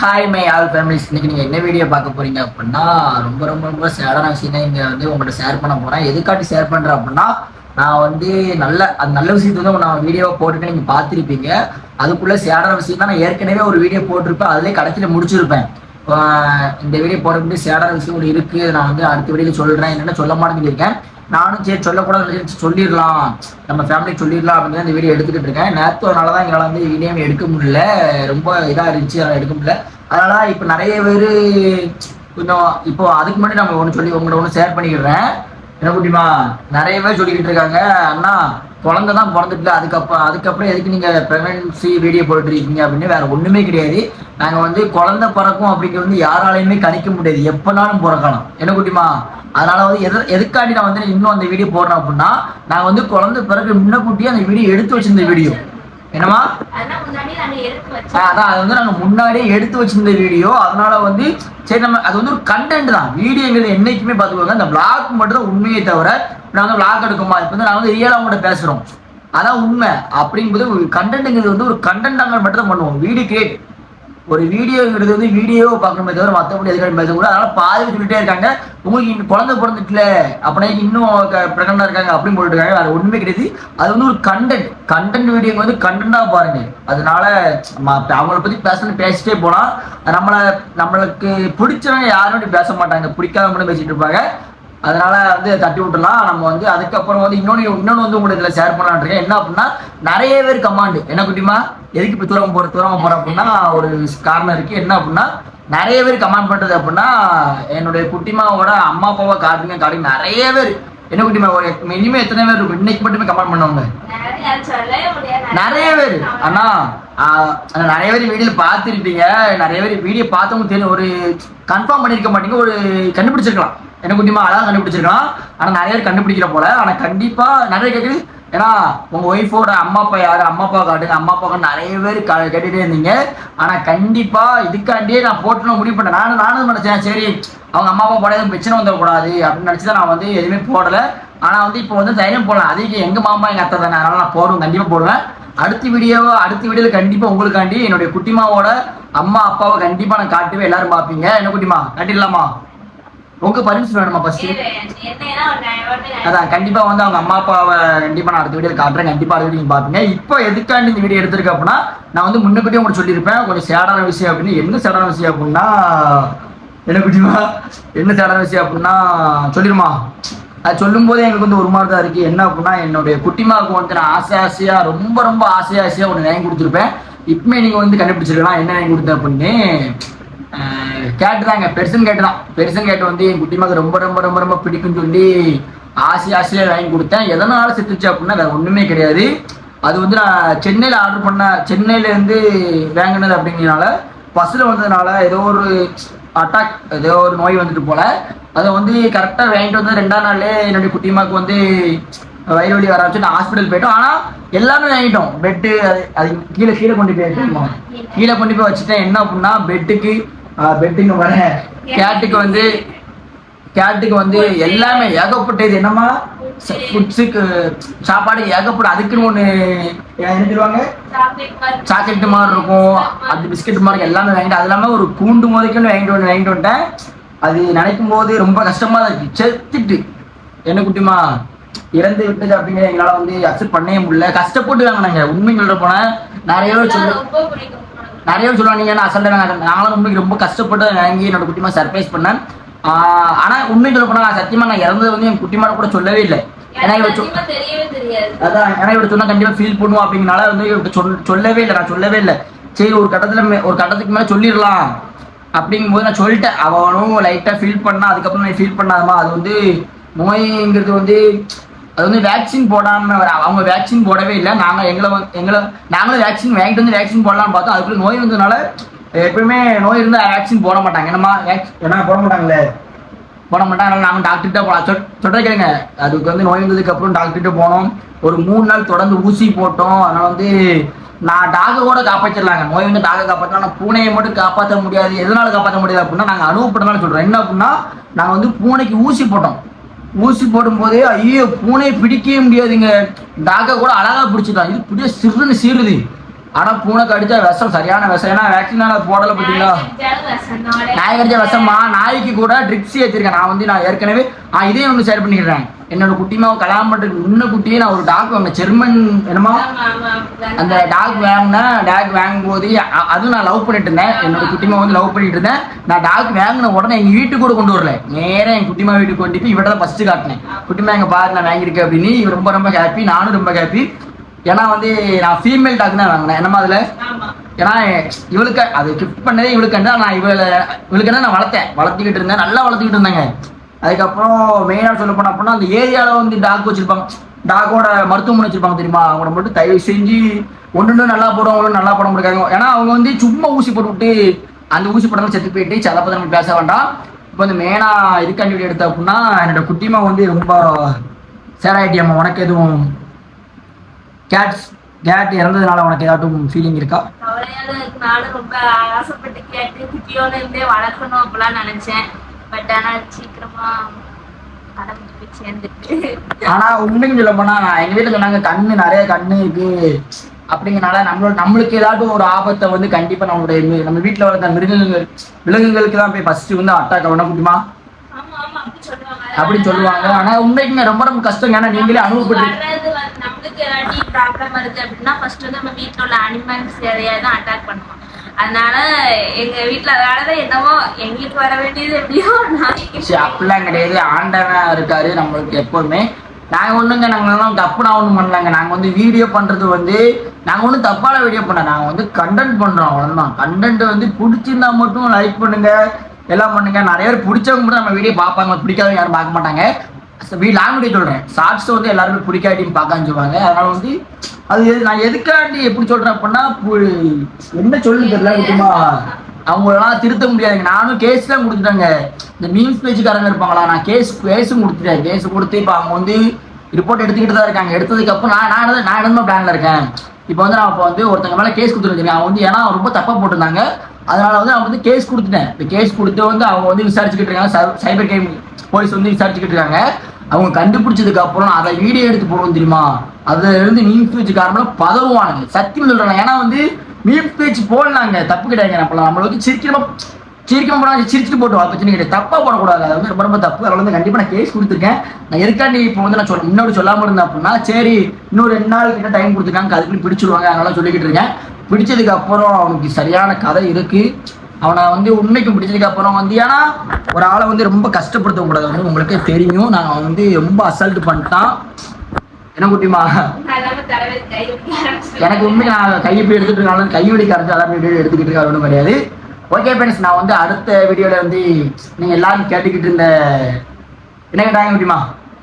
Hi my all families இன்னைக்கு நீங்கள் என்ன வீடியோ பார்க்க போறீங்க அப்படின்னா ரொம்ப ரொம்ப ரொம்ப சேடான விஷயம் தான் இங்கே வந்து உங்கள்கிட்ட ஷேர் பண்ண போகிறேன் எதுக்காட்டி ஷேர் பண்ணுறேன் அப்படின்னா நான் வந்து நல்ல அந்த நல்ல விஷயத்தை வந்து நான் வீடியோ போட்டுட்டு நீங்கள் பார்த்துருப்பீங்க. அதுக்குள்ளே சேடான விஷயம் தான் நான் ஏற்கனவே ஒரு வீடியோ போட்டிருப்பேன். அதுலேயே கடைசியில் முடிச்சிருப்பேன். இந்த வீடியோ போடுறது சேடான விஷயம் ஒன்று இருக்குது நான் வந்து அடுத்த வீடியோவில் சொல்கிறேன் என்னென்ன சொல்ல மாட்டேன்னு இருக்கேன் நானும் சரி சொல்லக்கூடாது சொல்லிடலாம். நம்ம ஃபேமிலி சொல்லிடலாம் அப்படின்னு இந்த வீடியோ எடுத்துக்கிட்டு இருக்கேன். நேற்று அதனால தான் எங்களால் வந்து வீடியோ எடுக்க முடியல. ரொம்ப இதாக இருந்துச்சு. அதனால் எடுக்க முடியல. அதனால இப்போ நிறைய பேர் கொஞ்சம் இப்போ அதுக்கு முன்னாடி நம்ம ஒன்று சொல்லி உங்களோட ஒன்று ஷேர் பண்ணிக்கிறேன். என்ன குட்டிமா நிறைய பேர் சொல்லிக்கிட்டு இருக்காங்க. அண்ணா குழந்தை தான் பிறந்துட்டுல. அதுக்கப்புறம் அதுக்கப்புறம் எதுக்கு நீங்கள் ப்ரெக்னன்சி வீடியோ போட்டுருக்கீங்க அப்படின்னு வேற ஒன்றுமே கிடையாது. நாங்கள் வந்து குழந்தை பிறக்கும் அப்படிங்கிறது வந்து யாராலையுமே கணிக்க முடியாது. எப்போனாலும் பிறக்கலாம் என்ன குட்டிமா? அதனால வந்து எது எதுக்காண்டி நான் வந்து இன்னும் அந்த வீடியோ போடுறேன் அப்படின்னா நான் வந்து குழந்தை பிறகு முன்னக்கூட்டியே அந்த வீடியோ எடுத்து வச்சிருந்த வீடியோ என்னமா அதான் அது வந்து நாங்கள் முன்னாடியே எடுத்து வச்சிருந்த வீடியோ. அதனால வந்து சரி நம்ம அது வந்து ஒரு கண்டென்ட் தான். வீடியோங்கிறது என்னைக்குமே பார்த்துக்கோங்க. இந்த vlog மட்டும் தான் உண்மையை தவிர நாங்கள் vlog எடுக்குமா? இப்போ வந்து நான் வந்து ரியலாக கூட பேசுகிறோம் அதான் உண்மை. அப்படிங்கும்போது கண்டென்ட்டுங்கிறது வந்து ஒரு கண்டென்ட் மட்டும் தான் பண்ணுவோம். வீடியோ கிரியேட் ஒரு வீடியோங்கிறது வந்து வீடியோ பார்க்கணுமே தவிர மற்றபடி எதுக்காக பேசக்கூடாது. அதனால பாதி சொல்லிட்டே இருக்காங்க. உங்களுக்கு இன்னும் குழந்தை பிறந்துட்டுல அப்படின்னா இன்னும் பிரகடனா இருக்காங்க அப்படின்னு போட்டுருக்காங்க. அது ஒன்றுமே கிடையாது. அது வந்து ஒரு கண்டென்ட் கண்டென்ட் வீடியோ வந்து கண்டென்ட்டாக பாருங்க. அதனால அவங்கள பற்றி பேசணும் பேசிட்டே போகலாம் நம்மளை நம்மளுக்கு பிடிச்சவங்க யாரும் பேச மாட்டாங்க. பிடிக்காத மட்டும் பேசிட்டு இருப்பாங்க. அதனால வந்து தட்டி விட்டுலாம் நம்ம வந்து அதுக்கப்புறம் வந்து இன்னொன்று இன்னொன்று வந்து உங்களுக்கு இதில் ஷேர் பண்ணலான் இருக்கேன். என்ன அப்படின்னா நிறைய பேர் கமாண்டு என்ன குட்டிமா? எதுக்கு இப்போ தூரம் போகிற தூரமாக போகிறோம் அப்படின்னா ஒரு காரணம் இருக்குது என்ன அப்படின்னா நிறைய பேர் கமெண்ட் பண்ணுறது அப்படின்னா என்னுடைய குட்டிமாவோட அம்மா அப்பாவை காட்டுங்க காட்டுங்க நிறைய பேர். என்ன குட்டிமா ஒரு மினிமம் எத்தனை பேர் இருக்கும்? இன்னைக்கு மட்டுமே கமெண்ட் பண்ணுவாங்க. நிறைய பேர். அண்ணா ஆஹ், நிறைய பேர் வீடியோ பார்த்துருப்பீங்க. நிறைய பேர் வீடியோ பார்த்தவங்க தெரியும். ஒரு கன்ஃபார்ம் பண்ணியிருக்க மாட்டீங்க. ஒரு கண்டுபிடிச்சிருக்கலாம். என்ன குட்டிமா அதான் கண்டுபிடிச்சிருக்கலாம். ஆனா நிறைய பேர் கண்டுபிடிக்கிற போல. ஆனா கண்டிப்பா நிறைய கேட்குது ஏன்னா உங்க ஒய்ஃபோட அம்மா அப்பா யாரு? அம்மா அப்பா காட்டுங்க. அம்மா அப்பா நிறைய பேர் க- கேட்டுட்டே இருந்தீங்க. ஆனா கண்டிப்பா இதுக்காண்டியே நான் போட்டுன்னு முடிவு பண்ணேன் நானும் நானும் நினைச்சேன். சரி அவங்க அம்மா அப்பா போட எதுவும் பிரச்சனை வந்துடக்கூடாது அப்படின்னு நினச்சி தான் நான் வந்து எதுவுமே போடலை. ஆனால் வந்து இப்போ வந்து தைரியம் போடலாம். அதுக்கு எங்கள் மாமா எங்கள் அத்தை தானே. அதனால நான் போடுவேன் கண்டிப்பாக போடுவேன். அடுத்த வீடியோ அடுத்த வீடியோவில் கண்டிப்பாக உங்களுக்காண்டி என்னுடைய குட்டிமாவோட அம்மா அப்பாவை கண்டிப்பாக நான் காட்டுவேன். எல்லாரும் பார்ப்பீங்க. என்ன குட்டிமா? காட்டிடலாமா? உங்க பர்மிஷன் வேணுமா ஃபர்ஸ்ட் அதான் கண்டிப்பா வந்து அவங்க அம்மா அப்பாவை கண்டிப்பா நான் அடுத்த வீடியோ காட்டுறேன். கண்டிப்பா அடுத்த வீடியோ பாப்பீங்க இப்போ எதுக்காண்டி இந்த வீடியோ எடுத்திருக்கேன் அப்படின்னா நான் வந்து முன்னக்கூட்டியே உங்களுக்கு சொல்லியிருப்பேன். கொஞ்சம் சேடான விஷயம் அப்படின்னு. என்ன சேடான விஷயம் அப்படின்னா என்ன குட்டிமா? என்ன சேடான விஷயம் அப்படின்னா சொல்லிருமா? அது சொல்லும் போதே எங்களுக்கு வந்து ஒரு மாதிரி தான் இருக்கு. என்ன அப்படின்னா என்னுடைய குட்டிமாவுக்கு வந்து நான் ஆசை ஆசையா ரொம்ப ரொம்ப ஆசை ஆசையா ஒன்று வாங்கி கொடுத்துருப்பேன். இப்பமே நீங்க வந்து கண்டுபிடிச்சிருக்கலாம் என்ன வாங்கி கொடுத்தேன் அப்படின்னு. ஆஹ் பெருசன் கேட்டு கேட்டுதான். பெருசுன்னு கேட்டு வந்து என் குட்டிமாவுக்கு ரொம்ப ரொம்ப ரொம்ப ரொம்ப பிடிக்கும்னு சொல்லி ஆசை ஆசையாக வாங்கி கொடுத்தேன். எதனால செத்துச்சு அப்படின்னா வேறு ஒண்ணுமே கிடையாது. அது வந்து நான் சென்னையில் ஆர்டர் பண்ண சென்னையில இருந்து வாங்கினது அப்படிங்கிறனால பஸ்ஸில் வந்ததுனால ஏதோ ஒரு அட்டாக் ஏதோ ஒரு நோய் வந்துட்டு போல. அதை வந்து கரெக்டாக வாங்கிட்டு வந்து ரெண்டாம் நாள்லே என்னுடைய குட்டிமாக்கு வந்து வயிறு வலி வர வச்சு நான் ஹாஸ்பிட்டல் போயிட்டோம். ஆனால் எல்லாமே வாங்கிட்டோம். பெட்டு அது அது கீழே கீழே கொண்டு போய் கீழே கொண்டு போய் வச்சுட்டேன். என்ன அப்படின்னா பெட்டுக்கு பெட்டுக்கு வரேன் கேட்டுக்கு வந்து கேட்டுக்கு வந்து எல்லாமே ஏகப்பட்டது. என்னமா ஃபுட்ஸுக்கு சாப்பாடு ஏகப்பட்ட அதுக்குன்னு ஒன்று என்ன சொல்லுவாங்க? சாக்லேட் மாதிரி இருக்கும். அது பிஸ்கட் மாதிரி எல்லாமே வாங்கிட்டு அது இல்லாமல் ஒரு கூண்டு முதற்கொண்டு வாங்கிட்டு வந்து வாங்கிட்டு வந்துட்டேன். அது நினைக்கும் போது ரொம்ப கஷ்டமா தான் இருக்கு செத்துட்டு. என்ன குட்டிமா இறந்து விட்டது அப்படிங்கிற எங்களால் வந்து அக்செப்ட் பண்ணவே முடியல. கஷ்டப்பட்டு வாங்கினாங்க. உண்மை சொல்ல போனேன் நிறைய பேர் சொல்லு ரொம்ப பிடிக்கும். நிறைய பேர் சொல்லுவாங்க நான் நாங்கள் நாங்களும் உண்மைக்கு ரொம்ப கஷ்டப்பட்டு வாங்கி என்னோட குட்டிமா சர்ப்ரைஸ் பண்ணேன். ஆனா உண்மை சொல்ல போனா நான் சத்தியமா நான் இறந்தது வந்து என் குட்டிமா கூட சொல்லவே இல்லை. ஏன்னா அதான் ஏன்னா இவரு சொன்னா கண்டிப்பா ஃபீல் பண்ணுவோம் அப்படிங்கனால வந்து இவர்கிட்ட சொல் சொல்லவே இல்லை நான் சொல்லவே இல்லை. சரி ஒரு கட்டத்துல ஒரு கட்டத்துக்கு மேல சொல்லிடலாம். அப்படிங்கும்போது நான் சொல்லிட்டேன். அவனும் லைட்டா ஃபீல் பண்ணா அதுக்கப்புறம் நான் ஃபீல் பண்ணாதமா அது வந்து நோய்ங்கிறது வந்து அது வந்து வேக்சின் போடாம அவங்க வேக்சின் போடவே இல்லை. நாங்க எங்களை எங்களை நாங்களும் வேக்சின் வாங்கிட்டு வந்து வேக்சின் போடலாம்னு பார்த்தோம். அதுக்குள்ள நோய் வந்ததுனால எப்பயுமே நோய் இருந்தால் வேக்சின் போட மாட்டாங்க. என்னம்மா என்ன போட மாட்டாங்களே. போட மாட்டாங்க. அதனால நாங்கள் டாக்டர்கிட்ட போகலாம் சொல் சொல்கிறத கேளுங்க. அதுக்கு வந்து நோய் வந்ததுக்கு அப்புறம் டாக்டர்கிட்ட போனோம். ஒரு மூணு நாள் தொடர்ந்து ஊசி போட்டோம். அதனால வந்து நான் டாகை கூட காப்பாற்றிடலாங்க நோய் வந்து டாகை காப்பாற்றலாம் ஆனால் பூனையை மட்டும் காப்பாற்ற முடியாது. எதனால காப்பாற்ற முடியாது அப்படின்னா நாங்கள் அனுபவப்பட்டதால சொல்கிறோம் என்ன அப்படின்னா நாங்கள் வந்து பூனைக்கு ஊசி போட்டோம். ஊசி போடும்போதே ஐயோ பூனை பிடிக்கவே முடியாதுங்க. டாகை கூட அழகா பிடிச்சிக்கலாம் இது பிடிச்ச சிறுன்னு சீருது ஆனா பூனை கடிச்சா விஷம் சரியான விஷம். ஏன்னா வேக்சின் போடல பார்த்தீங்களா? நாய் கடிச்ச விஷமா நாய்க்கு கூட ட்ரிப்ஸ் ஏற்றிருக்கேன் நான் வந்து நான் ஏற்கனவே நான் இதையும் ஒன்று ஷேர் பண்ணிடுறேன். என்னோட குட்டிமாவை கல்யாணம் பண்ணுறதுக்கு முன்ன குட்டியே நான் ஒரு டாக் வாங்கினேன். ஜெர்மன் என்னமோ? அந்த டாக் வாங்கினேன் டாக் வாங்கும்போது அதுவும் நான் லவ் பண்ணிட்டு இருந்தேன். என்னோட குட்டிமா வந்து லவ் பண்ணிட்டு இருந்தேன். நான் டாக் வாங்கின உடனே எங்கள் வீட்டுக்கு கூட கொண்டு வரல. நேராக என் குட்டிமா வீட்டுக்கு கொண்டு போய் இவட்ட தான் ஃபஸ்ட்டு காட்டினேன். குட்டிமா எங்கள் பாரு நான் வாங்கியிருக்கேன் அப்படின்னு. ரொம்ப ரொம்ப ஹாப்பி நானும் ரொம்ப ஹாப்பி ஏன்னா வந்து நான் ஃபீமேல் டாக் தான் வாங்கினேன். என்னமா அதுல? ஏன்னா இவளுக்கு அது கிஃப்ட் பண்ணதே இவளுக்கு நான் இவளை இவளுக்கு நான் வளர்த்தேன். வளர்த்துக்கிட்டு இருந்தேன். நல்லா வளர்த்துக்கிட்டு இருந்தாங்க. அதுக்கப்புறம் மெயினாக சொல்ல போனா அப்படின்னா அந்த ஏரியாவில் வந்து டாக் வச்சிருப்பாங்க. டாக்கோட மருத்துவமனை வச்சிருப்பாங்க தெரியுமா? அவங்கள மட்டும் தயவு செஞ்சு ஒன்று நல்லா ஒன்று நல்லா போட முடியாது ஏன்னா அவங்க வந்து சும்மா ஊசி போட்டு விட்டு அந்த ஊசி போடலாம் செத்து போயிட்டு நம்ம பேச வேண்டாம். இப்போ வந்து மெயினா இதுக்காண்டி எடுத்த அப்படின்னா என்னோட குட்டிமா வந்து ரொம்ப சேராயிட்டியம்மா. உனக்கு எதுவும் கேட்ஸ் கேட் இறந்ததுனால உனக்கு ஏதாட்டும் ஃபீலிங் இருக்கா? கவலையால இருக்கு. நானும் ரொம்ப ஆசைப்பட்டு கேட்டு குட்டியோட இருந்தே வளர்க்கணும் அப்படிலாம் நினைச்சேன். பட் ஆனா சீக்கிரமா ஆனா உண்மைக்கு சொல்ல போனா எங்க வீட்டுல சொன்னாங்க கண்ணு நிறைய கண்ணு இருக்கு. அப்படிங்கனால நம்மளோட நம்மளுக்கு ஏதாட்டும் ஒரு ஆபத்தை வந்து கண்டிப்பா நம்மளுடைய நம்ம வீட்டுல வளர்த்த மிருகங்கள் விலங்குகளுக்கு தான் போய் ஃபர்ஸ்ட் வந்து அட்டாக் ஆகணும் முடியுமா ஆமா ஆமா அப்படி சொல்லுவாங்க. ஆனா உண்மைக்குங்க ரொம்ப ரொம்ப கஷ்டம் ஏன்னா நீங்களே அனுபவப்பட்டு ஏதாட்டி ப்ராப்ளம் வருது அப்படின்னா ஃபர்ஸ்ட் வந்து நம்ம வீட்டில் உள்ள அனிமல்ஸ் எதையாவது தான் அட்டாக் பண்ணுவோம். அதனால எங்க வீட்டுல அதனாலதான் என்னவோ எங்களுக்கு வர வேண்டியது எப்படியோ நாளைக்கு அப்படிலாம் கிடையாது. ஆண்டவன் இருக்காரு நம்மளுக்கு எப்பவுமே நாங்க ஒண்ணுங்க நாங்கெல்லாம் தப்பு நான் ஒண்ணும் பண்ணலங்க. நாங்க வந்து வீடியோ பண்றது வந்து நாங்க ஒண்ணும் தப்பான வீடியோ பண்ண நாங்க வந்து கண்டென்ட் பண்றோம். அவ்வளவுதான். கண்டென்ட் வந்து பிடிச்சிருந்தா மட்டும் லைக் பண்ணுங்க. எல்லாம் பண்ணுங்க. நிறைய பேர் பிடிச்சவங்க மட்டும் நம்ம வீடியோ பார்ப்பாங்க. பிடிக்காதவங்க யாரும் பார்க்க மாட்டாங்க. லாங் வீடியோ சொல்கிறேன் ஷார்ட்ஸ் வந்து எல்லாருமே பிடிக்காட்டின்னு பார்க்கான்னு சொல்லுவாங்க. அதனால வந்து அது நான் எதுக்காண்டி எப்படி சொல்கிறேன் அப்படின்னா என்ன சொல்லு தெரியல முக்கியமா அவங்களெல்லாம் திருத்த முடியாதுங்க. நானும் கேஸ் தான் கொடுத்துட்டேங்க. இந்த மீன்ஸ் பேச்சுக்காரங்க இருப்பாங்களா நான் கேஸ் கேஸும் கொடுத்துட்டேன். கேஸ் கொடுத்து இப்போ அவங்க வந்து ரிப்போர்ட் எடுத்துக்கிட்டு தான் இருக்காங்க. எடுத்ததுக்கப்புறம் நான் நான் நான் என்ன பிளானில் இருக்கேன்? இப்போ வந்து நான் இப்போ வந்து ஒருத்தங்க மேலே கேஸ் கொடுத்துருக்கேன் அவங்க வந்து ஏன்னா ரொம்ப தப்பாக போட்டிருந்தாங்க. அதனால வந்து நான் வந்து கேஸ் கொடுத்துட்டேன். இந்த கேஸ் கொடுத்து வந்து அவங்க வந்து விசாரிச்சுக்கிட்டு இருக்காங்க. சைபர் கிரைம் போலீஸ் வந்து விசாரிச்சுக்கிட்டு இருக்காங்க. அவங்க கண்டுபிடிச்சதுக்கு அப்புறம் அதை வீடியோ எடுத்து போடுவோம் தெரியுமா? அதுல இருந்து மீன் பேச்சு காரணம் பதவுவானுங்க சத்தியம் சொல்றாங்க ஏன்னா வந்து மீன் பேச்சு போடலாங்க. தப்பு கிடையாதுங்க நம்ம நம்மள வந்து சிரிக்கிறமா சிரிக்காம போனா சிரிச்சுட்டு போட்டு வா. பிரச்சனை கிடையாது. தப்பா போடக்கூடாது. அது வந்து ரொம்ப ரொம்ப தப்பு. அதனால வந்து கண்டிப்பா நான் கேஸ் கொடுத்துருக்கேன். நான் எதுக்காண்டி இப்போ வந்து நான் சொல்ல முன்னாடி சொல்லாம இருந்தேன் அப்படின்னா சரி இன்னும் ரெண்டு நாள் கிட்ட டைம் கொடுத்துருக்காங்க. அதுக்குன்னு பிடிச்சிருவாங்க. அதனால சொல்லிக்கிட்டு இருக்கேன். பிடிச்சதுக்கு அப்புறம் அவனுக்கு சரியான கதை இருக்கு. அவனை வந்து உண்மைக்கு பிடிச்சதுக்கு அப்புறம் வந்து ஏன்னா ஒரு ஆளை வந்து ரொம்ப கஷ்டப்படுத்த கூடாது வந்து உங்களுக்கே தெரியும். நான் வந்து ரொம்ப அசல்ட் பண்ணிட்டான். என்ன குட்டிமா? எனக்கு உண்மை நான் கையை போய் எடுத்துட்டு இருக்காங்க கை வெடிக்க ஆரம்பிச்சு அதான் வீடியோ எடுத்துக்கிட்டு இருக்காரு ஒன்றும் கிடையாது. ஓகே ஃப்ரெண்ட்ஸ் நான் வந்து அடுத்த வீடியோவில் வந்து நீங்கள் எல்லாரும் கேட்டுக்கிட்டு இருந்த என்ன கேட்டாங்க குட்டிமா?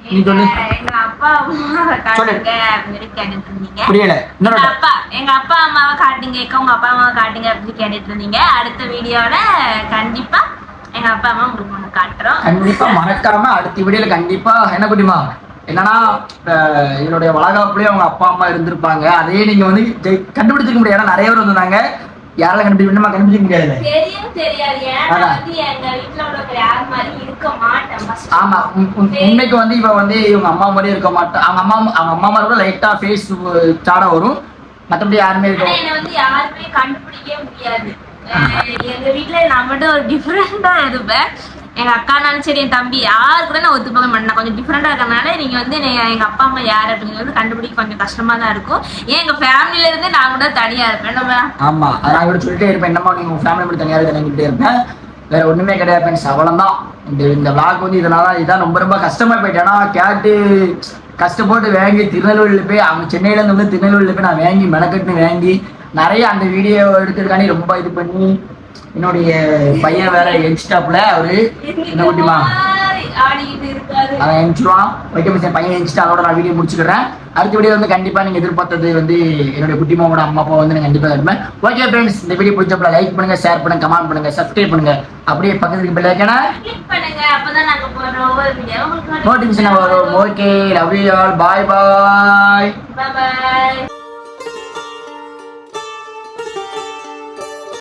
நீ சொல்லு. எங்க- அப்பா அம்மாவை காட்டுங்க. அப்படின்னு கேட்டுட்டு இருந்தீங்க புரியல. இன்னொரு எங்க அப்பா எங்க அப்பா அம்மாவை காட்டுங்க உங்க அப்பா அம்மாவை காட்டுங்க அப்படின்னு கேட்டுட்டு இருந்தீங்க அடுத்த வீடியோல கண்டிப்பா எங்க அப்பா அம்மா உங்களுக்கு ஒண்ணு காட்டுறோம். கண்டிப்பா மறக்காம அடுத்த வீடியோல கண்டிப்பா என்ன குட்டிமா? என்னன்னா என்னுடைய வளகாப்புலயே அவங்க அப்பா அம்மா இருந்திருப்பாங்க. அதே நீங்க வந்து கண்டுபிடிச்சிக்க முடியாது. நிறைய பேர் வந்திருந்தாங்க. யாரால கண்டுபிடிக்க முடியுமா கண்டுபிடிக்க முடியாது தெரியும் தெரியாது. ஏன்னா அதான். வந்து எங்க வீட்டுல உள்ளவங்க யார் மாதிரி இருக்க மாட்டேன் first. ஆமா உண்- உண்- உண்மைக்கு வந்து இவ வந்து இவங்க அம்மா மாதிரி இருக்க மாட்டா அவங்க அம்மா அவங்க அம்மா மாதிரி லைட்டா ஃபேஸ் சாட வரும். மத்தபடி யாருமே இருக்க என்னை வந்து யாருமே கண்டுபிடிக்கவே முடியாது. எங்க வீட்டுல நான் மட்டும் ஒரு டிஃப்ரெண்டா இருப்பேன். எங்க அக்கானாலும் சரி என் தம்பி யாருக்கு நான் ஒத்துப்போக மாட்டேன். நான் கொஞ்சம் டிஃப்ரெண்டா இருக்கறனால நீங்க வந்து எங்கள் எங்க அப்பா அம்மா யார் அப்படிங்கிறது கண்டுபிடிக்க கொஞ்சம் கஷ்டமா தான் இருக்கும். ஏன் எங்க ஃபேமிலில இருந்து நான் கூட தனியா இருப்பேன். நம்ம ஆமா அதை நான் சொல்லிட்டே இருப்பேன். என்னமா நீங்க உங்கள் ஃபேமிலி கூட தனியா இருக்கிட்டே இருப்பேன். வேற ஒண்ணுமே கிடையாது ஃப்ரெண்ட்ஸ் தான் இந்த இந்த விளாக் வந்து இதனால இதான் ரொம்ப ரொம்ப கஷ்டமா போயிட்டேன் ஏன்னா கேட்டு கஷ்டப்பட்டு வாங்கி திருநெல்வேலியில் போய் அவங்க சென்னையில இருந்து வந்து திருநெல்வேலியில் போய் நான் வாங்கி மெனக்கட்டு வாங்கி நிறைய அந்த வீடியோ எடுத்துருக்கானே ரொம்ப இது பண்ணி என்னுடைய பையன் வேற என்ஸ்டாப்ல அவரு. என்ன குட்டிமா? அவன் எஞ்சிருவான். ஓகே மிஸ் பையன் எஞ்சிட்டு அதோட நான் வீடியோ முடிச்சுக்கிறேன். அடுத்த வீடியோ வந்து கண்டிப்பா நீங்க எதிர்பார்த்தது வந்து என்னுடைய குட்டி மாவோட அம்மா அப்பா வந்து நான் கண்டிப்பா இருப்பேன் ஓகே ஃப்ரெண்ட்ஸ் இந்த வீடியோ பிடிச்சப்பல லைக் பண்ணுங்க ஷேர் பண்ணுங்க கமெண்ட் பண்ணுங்க சப்ஸ்கிரைப் பண்ணுங்க. அப்படியே பக்கத்துக்கு பெல் உங்களுக்கு நோட்டிஃபிகேஷன் வரும். Okay love you all bye bye